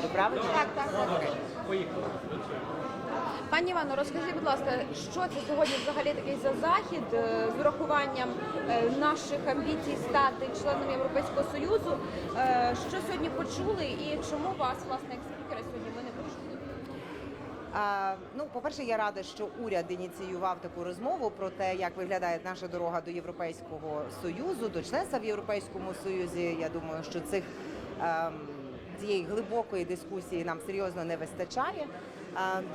Правильно? Так, так. Окей. Пані Івано, розкажіть, будь ласка, що це сьогодні взагалі такий за захід е, з урахуванням е, наших амбіцій стати членом Європейського Союзу? Е, Що сьогодні почули і чому вас, власне, як спікера сьогодні ми не почули? А, ну, по-перше, я рада, що уряд ініціював таку розмову про те, як виглядає наша дорога до Європейського союзу, до членства в Європейському Союзі. Я думаю, що цих ем, цієї глибокої дискусії нам серйозно не вистачає.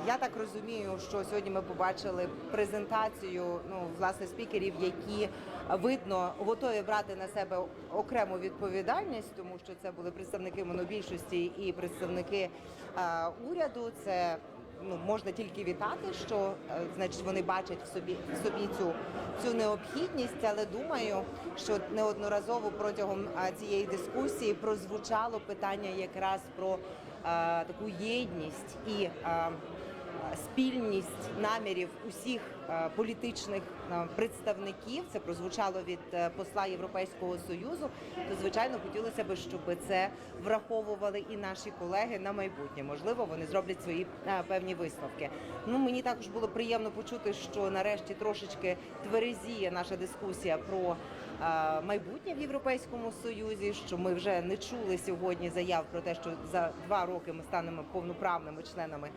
Я так розумію, що сьогодні ми побачили презентацію ну власне спікерів, які видно готові брати на себе окрему відповідальність, тому що це були представники монобільшості і представники уряду. Це ну можна тільки вітати, що е, значить вони бачать в собі в собі цю цю необхідність, але думаю, що неодноразово протягом е, цієї дискусії прозвучало питання якраз про а, таку єдність і е, спільність намірів усіх е, політичних е, представників. Це прозвучало від е, посла Європейського союзу. То звичайно хотілося б, щоб це враховували і наші колеги на майбутнє. Можливо, вони зроблять свої певні висновки. Ну мені також було приємно почути, що нарешті трошечки тверезіє наша дискусія про майбутнє в Європейському Союзі. Що ми вже не чули сьогодні заяв про те, що за два роки ми станемо повноправними членами.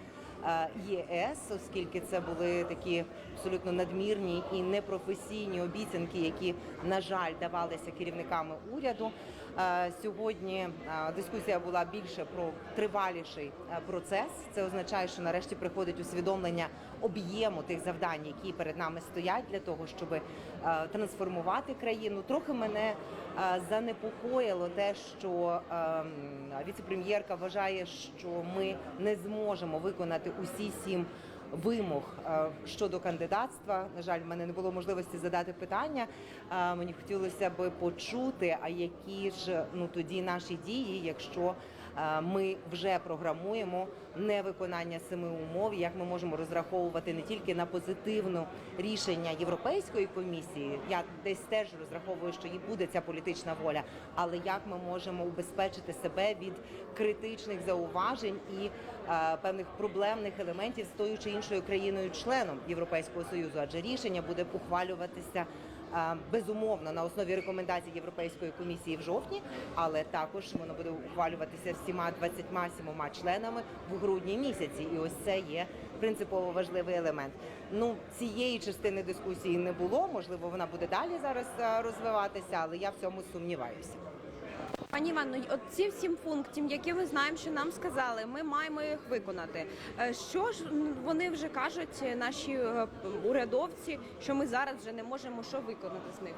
Е, ЄС, оскільки це були такі абсолютно надмірні і непрофесійні обіцянки, які на жаль давалися керівниками уряду. Е, Сьогодні е, дискусія була більше про триваліший е, процес. Це означає, що нарешті приходить усвідомлення об'єму тих завдань, які перед нами стоять для того, щоб трансформувати країну. Трохи мене занепокоїло те, що ем, віцепрем'єрка вважає, що ми не зможемо виконати усі сім вимог е, щодо кандидатства. На жаль, в мене не було можливості задати питання. Е, Мені хотілося би почути, а які ж ну тоді наші дії, якщо ми вже програмуємо невиконання семи умов, як ми можемо розраховувати не тільки на позитивне рішення Європейської комісії. Я десь теж розраховую, що і буде ця політична воля, але як ми можемо убезпечити себе від критичних зауважень і е, певних проблемних елементів з тою чи іншою країною-членом Європейського союзу, адже рішення буде ухвалюватися. Безумовно на основі рекомендацій Європейської комісії в жовтні, але також воно буде ухвалюватися всіма 27 членами в грудні місяці, і ось це є принципово важливий елемент. Ну цієї частини дискусії не було. Можливо, вона буде далі зараз е, розвиватися, але я в цьому сумніваюся. Пані Івано, от ці сім пунктів, які ми знаємо, що нам сказали, ми маємо їх виконати. Е, Що ж вони вже кажуть, е, наші е, урядовці, що ми зараз вже не можемо що виконати з них?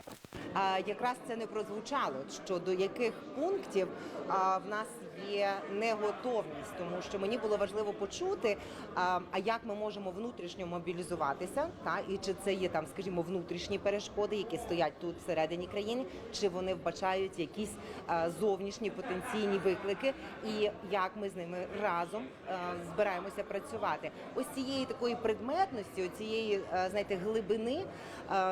А якраз це не прозвучало, що до яких пунктів а, в нас є неготовність, тому що мені було важливо почути, а, а як ми можемо внутрішньо мобілізуватися, та і чи це є там, скажімо, внутрішні перешкоди, які стоять тут всередині країни, чи вони вбачають якісь а, зовнішні потенційні виклики, і як ми з ними разом збираємося працювати. Ось цієї такої предметності, цієї знаєте, глибини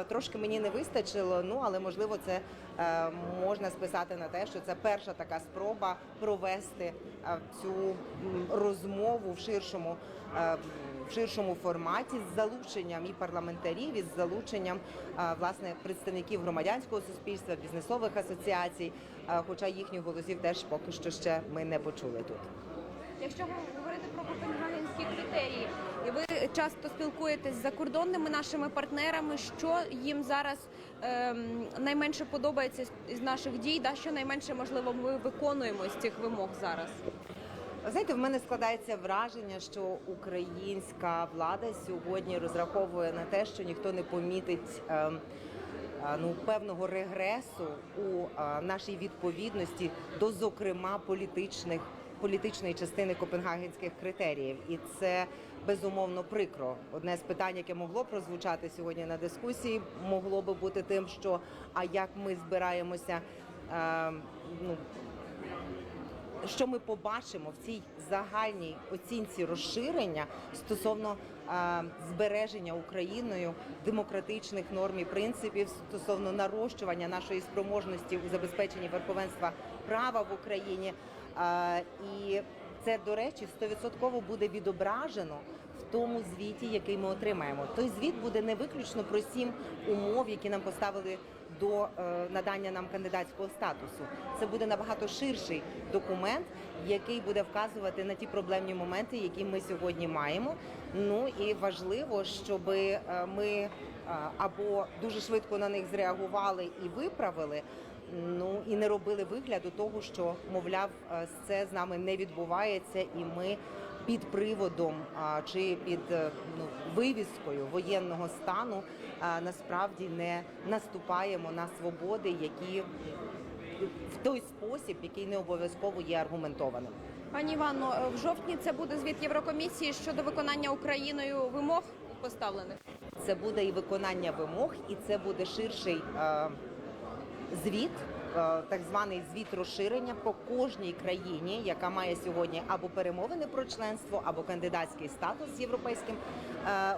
трошки мені не вистачило. Ну але можливо, це е, можна списати на те, що це перша така спроба провести е, цю розмову в ширшому. Ширшому форматі з залученням і парламентарів, і з залученням власне представників громадянського суспільства, бізнесових асоціацій, хоча їхніх голосів теж поки що ще ми не почули тут. Якщо говорити про копенгагенські критерії, і ви часто спілкуєтесь з закордонними нашими партнерами, що їм зараз ем, найменше подобається з наших дій, да що найменше можливо ми виконуємо з цих вимог зараз. Знаєте, в мене складається враження, що українська влада сьогодні розраховує на те, що ніхто не помітить. ем, е, Ну, певного регресу у е, нашій відповідності до, зокрема, політичних політичної частини копенгагенських критеріїв, і це безумовно прикро. Одне з питань, яке могло прозвучати сьогодні на дискусії, могло би бути тим, що а як ми збираємося е, ну що ми побачимо в цій загальній оцінці розширення стосовно е, збереження Україною демократичних норм і принципів стосовно нарощування нашої спроможності у забезпеченні верховенства права в Україні. Е, і Це, до речі, 100% буде відображено в тому звіті, який ми отримаємо. Той звіт буде не виключно про сім умов, які нам поставили до е, надання нам кандидатського статусу. Це буде набагато ширший документ, який буде вказувати на ті проблемні моменти, які ми сьогодні маємо. Ну і важливо, щоб ми е, або дуже швидко на них зреагували і виправили. Ну і не робили вигляду того, що мовляв, е, це з нами не відбувається, і ми під приводом а, чи під е, ну, вивіскою воєнного стану а, насправді не наступаємо на свободи, які в той спосіб, який не обов'язково є аргументованим. Пані Івано, е, в жовтні це буде звіт Єврокомісії щодо виконання Україною вимог поставлених. Це буде і виконання вимог, і це буде ширший е, звіт, так званий звіт розширення по кожній країні, яка має сьогодні або перемовини про членство, або кандидатський статус з європейським. Е,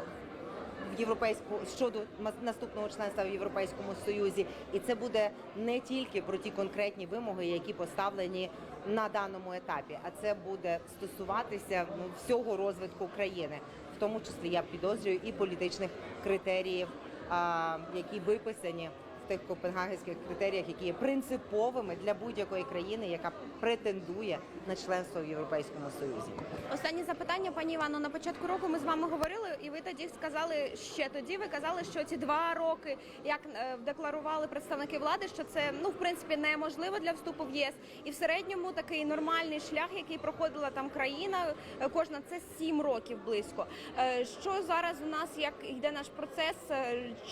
в європейську щодо наступного членства в європейському союзі, і це буде не тільки про ті конкретні вимоги, які поставлені на даному етапі, а це буде стосуватися ну, всього розвитку країни, в тому числі я підозрюю і політичних критеріїв, а, які виписані тих копенгагенських критеріях, які є принциповими для будь-якої країни, яка претендує на членство в Європейському Союзі. Останнє запитання, пані Івано. На початку року ми з вами говорили, і ви тоді сказали ще тоді. Ви казали, що ці два роки, як е, декларували представники влади, що це ну в принципі неможливо для вступу в єс, і в середньому такий нормальний шлях, який проходила там країна, е, кожна це сім років близько. Е, Що зараз у нас як йде наш процес?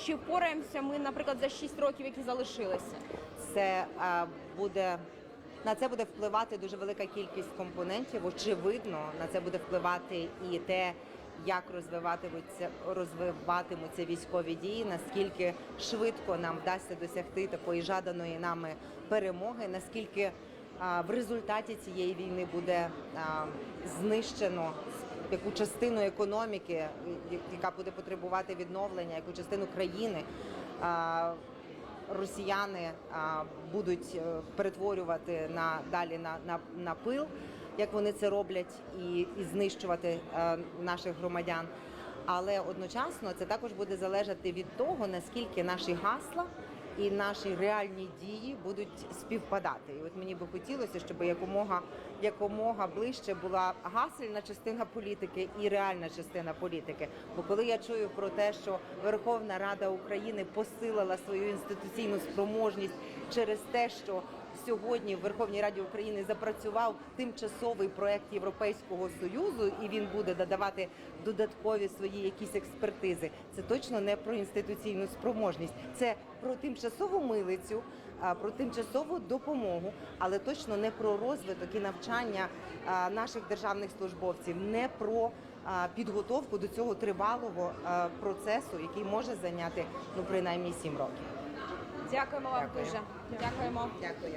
Чи впораємося ми, наприклад, за шість років, які залишилися? це буде на це буде впливати дуже велика кількість компонентів. Очевидно, на це буде впливати і те, як розвиватимуться розвиватимуться військові дії, наскільки швидко нам вдасться досягти такої жаданої нами перемоги, наскільки а, в результаті цієї війни буде а, знищено яку частину економіки, яка буде потребувати відновлення, яку частину країни. Росіяни будуть е, перетворювати на далі на, на, на пил, як вони це роблять, і, і знищувати е, наших громадян. Але одночасно це також буде залежати від того, наскільки наші гасла і наші реальні дії будуть співпадати. І от мені би хотілося, щоб якомога якомога ближче була гасельна частина політики і реальна частина політики. Бо коли я чую про те, що Верховна Рада України посилила свою інституційну спроможність через те, що Сьогодні в Верховній Раді України запрацював тимчасовий проект Європейського союзу, і він буде додавати додаткові свої якісь експертизи. Це точно не про інституційну спроможність, це про тимчасову милицю, про тимчасову допомогу, але точно не про розвиток і навчання наших державних службовців, не про підготовку до цього тривалого процесу, який може зайняти ну принаймні сім років. Дякуємо вам Дякую. дуже. Дякуємо. Дякую.